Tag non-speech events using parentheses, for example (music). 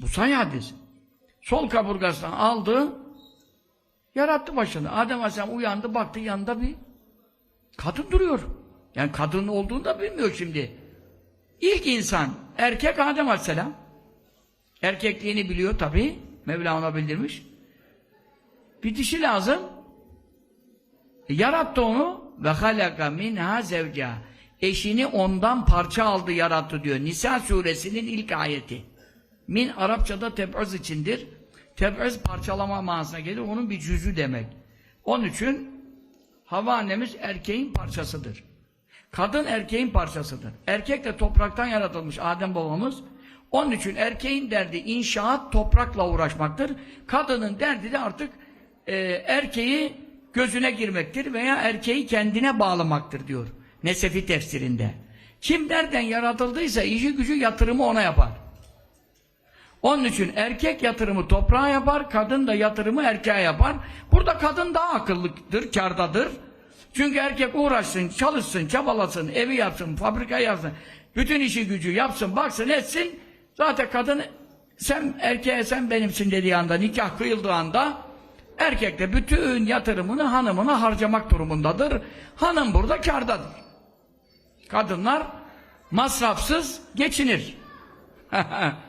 Bu sahih hadis. Sol kaburgasından aldı, yarattı başını. Adem Aleyhisselam uyandı, baktı yanında bir kadın duruyor. Yani kadın olduğunu da bilmiyor şimdi. İlk insan, erkek Adem Aleyhisselam. Erkekliğini biliyor tabi. Mevla ona bildirmiş. Bir dişi lazım. E, Yarattı onu ve halaka minha zevca. Eşini ondan parça aldı, yarattı diyor. Nisa suresinin ilk ayeti. Min Arapçada teb'üz içindir. Teb'üz parçalama manasına gelir. Onun bir cüzü demek. Onun için Hava annemiz erkeğin parçasıdır. Kadın erkeğin parçasıdır. Erkek de topraktan yaratılmış Adem babamız. Onun için erkeğin derdi inşaat toprakla uğraşmaktır. Kadının derdi de artık e, erkeği gözüne girmektir veya erkeği kendine bağlamaktır diyor. Nesefi tefsirinde. Kim nereden yaratıldıysa işi gücü yatırımı ona yapar. Onun için erkek yatırımı toprağa yapar, kadın da yatırımı erkeğe yapar. Burada kadın daha akıllıdır, kardadır. Çünkü erkek uğraşsın, çalışsın, çabalasın, evi yapsın, fabrika yapsın, bütün işi gücü yapsın, baksın, etsin. Zaten kadın sen erkeğe sen benimsin dediği anda, nikah kıyıldığı anda erkek de bütün yatırımını hanımına harcamak durumundadır. Hanım burada kardadır. Kadınlar masrafsız geçinir. (laughs)